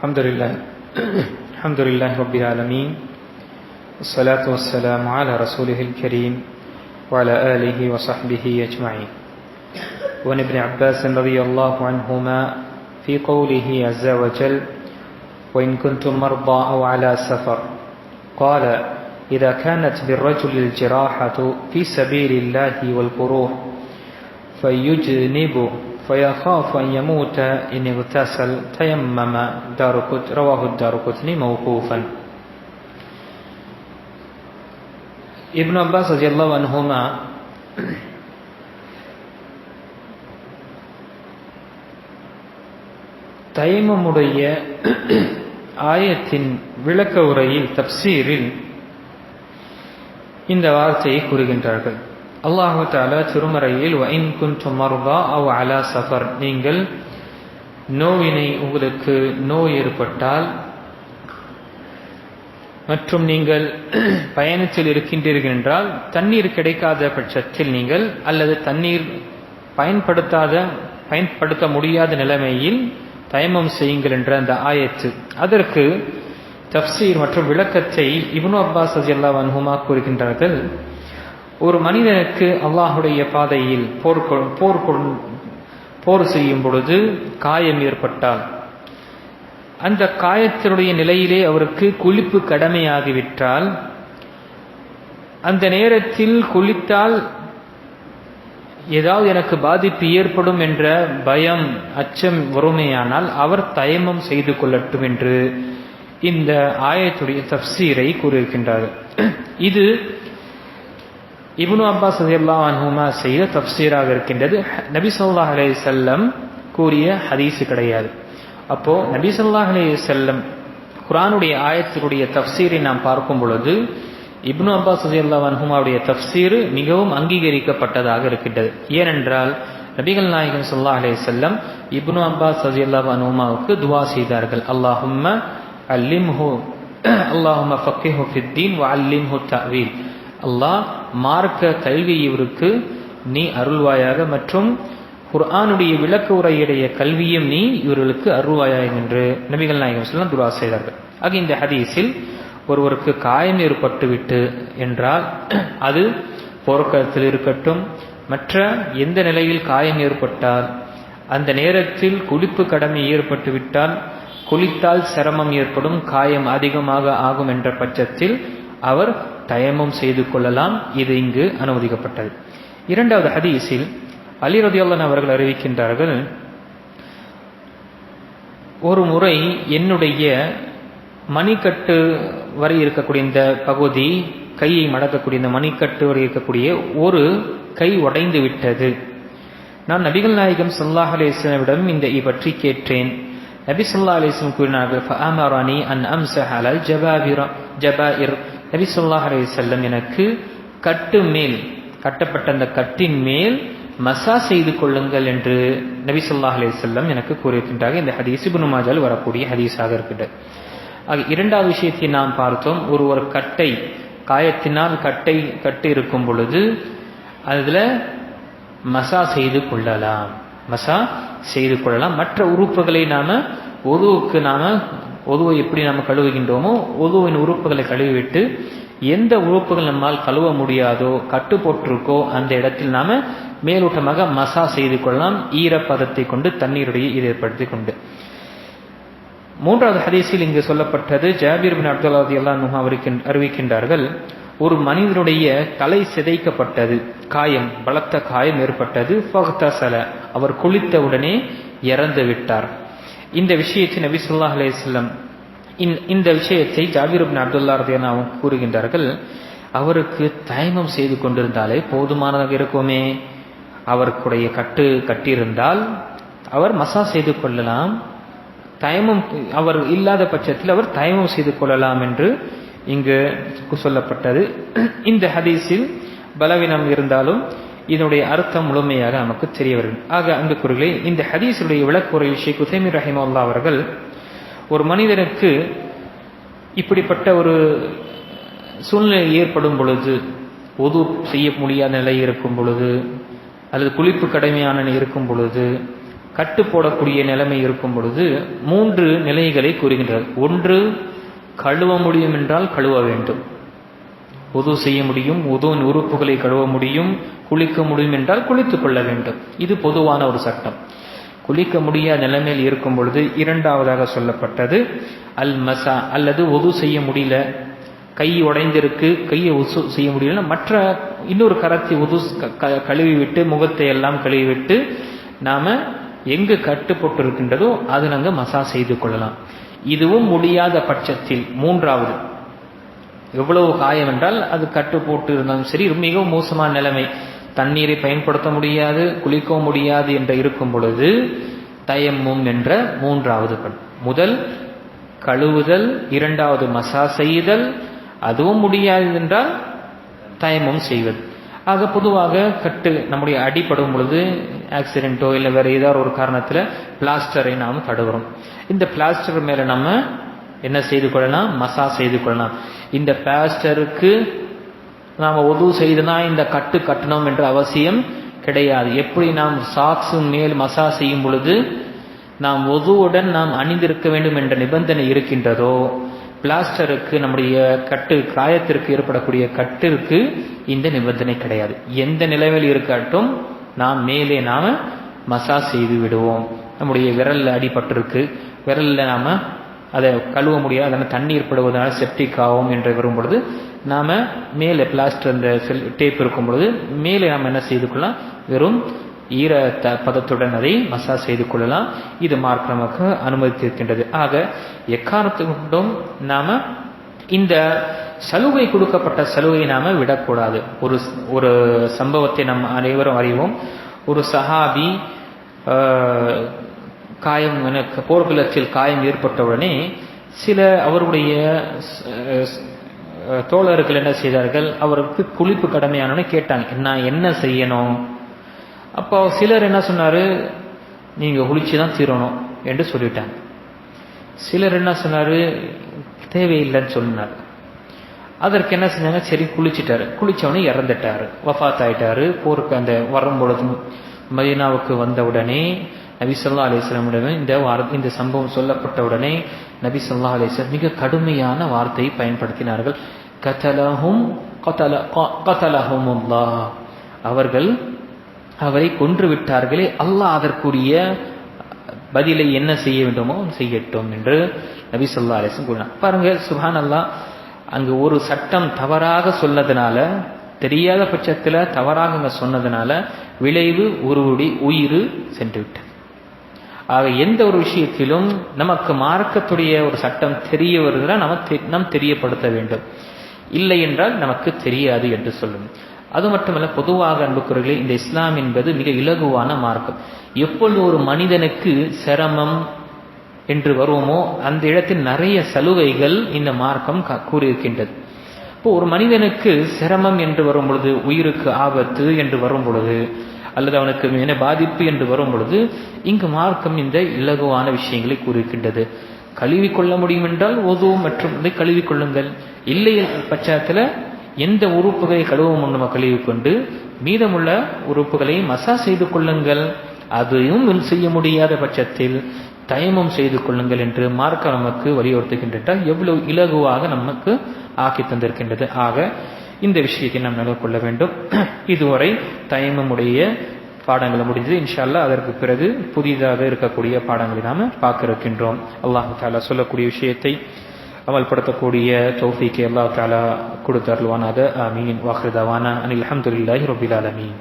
الحمد لله. الحمد لله رب العالمين. والصلاة والسلام على رسوله الكريم وعلى آله وصحبه أجمعين. وعن ابن عباس رضي الله عنهما في قوله عز وجل وإن كنتم مرضى أو على سفر قال إذا كانت بالرجل الجراحة في سبيل الله والقروح فيجنب فيخاف أن يموت إن اغتسل تيمم دار رواه الدار قطني موقوفا ابن عباس رضي الله عنهما தயமமுடைய ஆயத்தின் விளக்க உரையில் தப்சீரில் இந்த வார்த்தையை கூறுகின்றார்கள் அல்லாஹு தாலா திருமறையில் வைன் குன்றும் மருதா அவ் அலா சஃபர். நீங்கள் நோவினை உங்களுக்கு நோய் ஏற்பட்டால் மற்றும் நீங்கள் பயணத்தில் இருக்கின்றீர்கள் என்றால் தண்ணீர் கிடைக்காத பட்சத்தில் நீங்கள் அல்லது தண்ணீர் பயன்படுத்தாத பயன்படுத்த முடியாத நிலைமையில் தயமம் செய்யுங்கள் என்ற அந்த ஆயத்து. அதற்கு தப்சீர் மற்றும் விளக்கத்தை இப்னு அப்பாஸ் அல்லா வன்ஹுமா கூறுகின்றார்கள். ஒரு மனிதனுக்கு அல்லாஹுடைய பாதையில் போர் போர் போர் செய்யும் பொழுது காயம் ஏற்பட்டால் அந்த காயத்தினுடைய நிலையிலே அவருக்கு குளிப்பு கடமையாகிவிட்டால் அந்த நேரத்தில் குளித்தால் ஏதாவது எனக்கு பாதிப்பு ஏற்படும் என்ற பயம் அச்சம் வறுமையானால் அவர் தயமம் செய்து கொள்ளட்டும் என்று இந்த ஆயத்துடைய தப்சீரை கூறியிருக்கின்றார் இது இப்னு அப்பாஸ் அல்லாஹ் அனுமா செய்த தப்சீராக இருக்கின்றது. நபி சொல்லா அலே செல்லம் கூறிய ஹதீஸு கிடையாது. அப்போ நபி சொல்லா அலே செல்லம் குரானுடைய ஆயத்தினுடைய தப்சீரை நாம் பார்க்கும் பொழுது இப்னு அப்பாஸ் அல்லாஹ் அனுமாவுடைய தப்சீர் மிகவும் அங்கீகரிக்கப்பட்டதாக இருக்கின்றது. ஏனென்றால் நபிகள் நாயகன் சொல்லா அலே செல்லம் இப்னு அப்பாஸ் அஜில்லா அனுமாவுக்கு துவா செய்தார்கள். அல்லாஹும்ம அல்லிம்ஹு அல்லாஹும்ம ஃபக்கிஹு ஃபித்தீன் வ அல்லிம்ஹு தவீல் அல்லாஹ் மார்க்க கல்வி இவருக்கு நீ அருள்வாயாக மற்றும் குர்ஆனுடைய விளக்க உரையுடைய கல்வியும் நீ இவர்களுக்கு அருள்வாயாக என்று நபிகள் நாயகம் சொல்லலாம் துரா செய்தார்கள். ஆக இந்த ஹதீஸில் ஒருவருக்கு காயம் ஏற்பட்டுவிட்டு என்றால் அது போர்க்களத்தில் இருக்கட்டும் மற்ற எந்த நிலையில் காயம் ஏற்பட்டால் அந்த நேரத்தில் குளிப்பு கடமை ஏற்பட்டு விட்டால் குளித்தால் சிரமம் ஏற்படும் காயம் அதிகமாக ஆகும் என்ற பட்சத்தில் அவர் தயமும் செய்து கொள்ளலாம். இது இங்கு அனுமதிக்கப்பட்டது. இரண்டாவது ஹதீஸில் அலி ரதியுல்லன் அவர்கள் அறிவிக்கின்றார்கள் ஒரு முறை என்னுடைய மணிக்கட்டு வரை இருக்கக்கூடிய இந்த பகுதி கையை மடக்கக்கூடிய இந்த மணிக்கட்டு வரை இருக்கக்கூடிய ஒரு கை உடைந்து விட்டது. நான் நபிகள் நாயகம் சல்லாஹ் அலிஸ்லமிடம் இந்த பற்றி கேட்டேன். நபி சொல்லா அலிஸ்லம் கூறினார்கள் அன் அம்சஹ் ஜபாபிரா. ஜபாயிர். நபி சொல்லாஹ் அலிசல்லம் எனக்கு கட்டு மேல் கட்டப்பட்ட அந்த கட்டின் மேல் மசா செய்து கொள்ளுங்கள் என்று நபி சொல்லாஹ் அலிசல்லம் எனக்கு கூறியிருக்கின்றார்கள் இந்த ஹதீஸ் இபுனு மாஜால் வரக்கூடிய ஹதீஸாக இருக்கின்றது ஆக இரண்டாவது விஷயத்தை நாம் பார்த்தோம். ஒரு ஒரு கட்டை காயத்தினால் கட்டை கட்டு இருக்கும் பொழுது அதில் மசா செய்து கொள்ளலாம். மசா செய்து கொள்ளலாம். மற்ற உறுப்புகளை நாம ஒதுவுக்கு நாம ஒதுவை எப்படி நாம் கழுவுகின்றோமோ ஒதுவின் உறுப்புகளை கழுவிவிட்டு எந்த உறுப்புகள் நம்மால் கழுவ முடியாதோ கட்டு போட்டிருக்கோ அந்த இடத்தில் நாம் மேலோட்டமாக மசா செய்து கொள்ளலாம். ஈரப்பதத்தை கொண்டு தண்ணீருடைய இது ஏற்படுத்தி கொண்டு. மூன்றாவது ஹதீஸில் இங்கு சொல்லப்பட்டது ஜாபீர் பின் அப்துல்லாதி அல்லா அறிவிக்கின்றார்கள் ஒரு மனிதனுடைய தலை சிதைக்கப்பட்டது காயம் பலத்த காயம் ஏற்பட்டது ஃபக்தசல அவர் குளித்தவுடனே இறந்து விட்டார் இந்த விஷயத்தை நபி சொல்லாஹ் அலையம் இந்த விஷயத்தை ஜாபீர் அப்துல்லா ரதியாவும் கூறுகின்றார்கள். அவருக்கு தயமம் செய்து கொண்டிருந்தாலே போதுமானதாக இருக்குமே. அவருக்குடைய கட்டு கட்டியிருந்தால் அவர் மசா செய்து கொள்ளலாம். தயமம் அவர் இல்லாத பட்சத்தில் அவர் தயமம் செய்து கொள்ளலாம் என்று இங்கு சொல்லப்பட்டது. இந்த ஹதீஸில் பலவீனம் இருந்தாலும் இதனுடைய அர்த்தம் முழுமையாக நமக்கு தெரிய வரும் ஆக அங்கு குரலை இந்த ஹதீஸுடைய விளக்குறை ஷேக் உசைமி ரஹிமல்லா அவர்கள் ஒரு மனிதனுக்கு இப்படிப்பட்ட ஒரு சூழ்நிலை ஏற்படும் பொழுது ஒது செய்ய முடியாத நிலை இருக்கும் பொழுது அல்லது குளிப்பு கடமையான இருக்கும் பொழுது கட்டு போடக்கூடிய நிலைமை இருக்கும் பொழுது மூன்று நிலைகளை கூறுகின்றார். ஒன்று கழுவ முடியும் என்றால் கழுவ வேண்டும். உது செய்ய முடியும் உதுவின் உறுப்புகளை கழுவ முடியும் குளிக்க முடியும் என்றால் குளித்துக் கொள்ள வேண்டும். இது பொதுவான ஒரு சட்டம். குளிக்க முடியாத நிலைமையில் இருக்கும் பொழுது இரண்டாவதாக சொல்லப்பட்டது அல் மசா அல்லது உது செய்ய முடியல கை உடைந்திருக்கு கையை உசு செய்ய முடியல மற்ற இன்னொரு கரத்தை உது கழுவி விட்டு முகத்தை எல்லாம் கழுவி விட்டு நாம எங்கு கட்டுப்பட்டு இருக்கின்றதோ அது நாங்கள் மசா செய்து கொள்ளலாம். இதுவும் முடியாத பட்சத்தில் மூன்றாவது எவ்வளவு காயம் என்றால் அது கட்டு போட்டு இருந்தாலும் சரி மிகவும் மோசமான நிலைமை. தண்ணீரை பயன்படுத்த முடியாது குளிக்கவும் முடியாது என்று இருக்கும் பொழுது தயம்மும் என்ற மூன்றாவது பண் முதல் கழுவுதல் இரண்டாவது மசா செய்தல் அதுவும் முடியாது என்றால் தயமும் செய்வது. ஆக பொதுவாக கட்டு நம்முடைய அடிப்படும் பொழுது ஆக்சிடென்ட்டோ இல்லை வேறு ஏதாவது ஒரு காரணத்தில் பிளாஸ்டரை நாம் தடுகிறோம் இந்த பிளாஸ்டர் மேலே நம்ம என்ன செய்து கொள்ளலாம்? மசா செய்து கொள்ளலாம். இந்த பிளாஸ்டருக்கு நாம் உதவு செய்துதான் இந்த கட்டு கட்டணும் என்ற அவசியம் கிடையாது. எப்படி நாம் சாக்ஸு மேல் மசா செய்யும் பொழுது நாம் ஒதுவுடன் நாம் அணிந்திருக்க வேண்டும் என்ற நிபந்தனை இருக்கின்றதோ? பிளாஸ்டருக்கு நம்முடைய கட்டு காயத்திற்கு ஏற்படக்கூடிய கட்டிற்கு இந்த நிபந்தனை கிடையாது. எந்த நிலைமையில் இருக்கட்டும் நாம் மேலே நாம மசா செய்து விடுவோம். நம்முடைய விரலில் அடிபட்டிருக்கு. விரல்ல நாம அதை கழுவ முடியாது அதனால் தண்ணீர் படுவதனால் செப்டிக் ஆகும் என்று வரும் பொழுது நாம் மேலே பிளாஸ்டர் அந்த செல் டேப் இருக்கும் பொழுது மேலே நாம் என்ன செய்து கொள்ளலாம்? வெறும் ஈர த பதத்துடன் அதை மசாஜ் செய்து கொள்ளலாம். இது மார்க் நமக்கு அனுமதித்திருக்கின்றது ஆக எக்காரணத்து கொண்டும் நாம் இந்த சலுகை கொடுக்கப்பட்ட சலுகையை நாம் விடக்கூடாது. ஒரு ஒரு சம்பவத்தை நம் அனைவரும் அறிவோம். ஒரு சஹாபி காயம் போர்க்குலத்தில் காயம் ஏற்பட்டவுடனே சில அவருடைய தோழர்கள் என்ன செய்தார்கள்? அவருக்கு குளிப்பு கடமையானு கேட்டாங்க. நான் என்ன செய்யணும்? அப்போ சிலர் என்ன சொன்னாரு? நீங்கள் குளிச்சு தான் தீரணும் என்று சொல்லிட்டாங்க. சிலர் என்ன சொன்னாரு? தேவையில்லைன்னு சொன்னார். அதற்கு என்ன செஞ்சாங்க? சரி குளிச்சிட்டாரு. குளிச்சவனே இறந்துட்டாரு. வஃத் ஆயிட்டாரு போருக்கு அந்த வரும்பொழுதும் மதீனாவுக்கு வந்த நபிசல்லா நபி இந்த வார்த்தை இந்த சம்பவம் சொல்லப்பட்ட உடனே நபிசல்லா அலிஸ்லாம் மிக கடுமையான வார்த்தையை பயன்படுத்தினார்கள். கதலஹும் கதலஹும் அவர்கள் அவரை கொன்று விட்டார்களே அல்லாஹ் அதற்குரிய பதிலை என்ன செய்ய வேண்டுமோ செய்யட்டும் என்று நபி சொல்லா அலிஸ்லாம் கூறினார். பாருங்க சுஹான் அல்லா அங்கு ஒரு சட்டம் தவறாக சொன்னதுனால தெரியாத பட்சத்தில் தவறாக அங்க சொன்னதுனால விளைவு ஒருவருடைய உயிர் சென்று விட்டது ஆக எந்த ஒரு விஷயத்திலும் நமக்கு மார்க்கத்துடைய ஒரு சட்டம் தெரிய வருதுன்னா நம்ம நாம் தெரியப்படுத்த வேண்டும். இல்லை என்றால் நமக்கு தெரியாது என்று சொல்லும். அது மட்டுமல்ல பொதுவாக அன்புக்குறர்களே இந்த இஸ்லாம் என்பது மிக இலகுவான மார்க்கம். எப்பொழுது ஒரு மனிதனுக்கு சிரமம் என்று வருவோமோ அந்த இடத்தில் நிறைய சலுகைகள் இந்த மார்க்கம் கூறியிருக்கின்றது. இப்போ ஒரு மனிதனுக்கு சிரமம் என்று வரும் பொழுது உயிருக்கு ஆபத்து என்று வரும் பொழுது அல்லது அவனுக்கு என்ன பாதிப்பு என்று வரும் பொழுது இங்கு மார்க்கம் இந்த இலகுவான விஷயங்களை கூறியிருக்கின்றது கழுவி கொள்ள முடியும் என்றால் ஒது மற்றும் இதை கழுவி கொள்ளுங்கள். இல்லை பட்சத்தில் எந்த உறுப்புகளை கழுவும் நம்ம கழுவி கொண்டு மீதமுள்ள உறுப்புகளை மசா செய்து கொள்ளுங்கள். அதையும் செய்ய முடியாத பட்சத்தில் தயமம் செய்து கொள்ளுங்கள் என்று மார்க்க நமக்கு வலியுறுத்துகின்றால் எவ்வளவு இலகுவாக நமக்கு ஆக்கி தந்திருக்கின்றது. ஆக இந்த விஷயத்தை நாம் நினைவு கொள்ள வேண்டும். இதுவரை தயமமுடைய பாடங்கள் முடிஞ்சது இன்ஷால்லா அதற்கு பிறகு புதிதாக இருக்கக்கூடிய பாடங்களை நாம் பார்க்க இருக்கின்றோம் அல்லாஹு தாலா சொல்லக்கூடிய விஷயத்தை அமல்படுத்தக்கூடிய தோஃபிக்கு அல்லா தாலா கொடுத்தருள்வானாக. ஆமீன். வாஹிருதாவானா அனில் அஹமதுல்லாஹி ரபில் ஆலமீன்.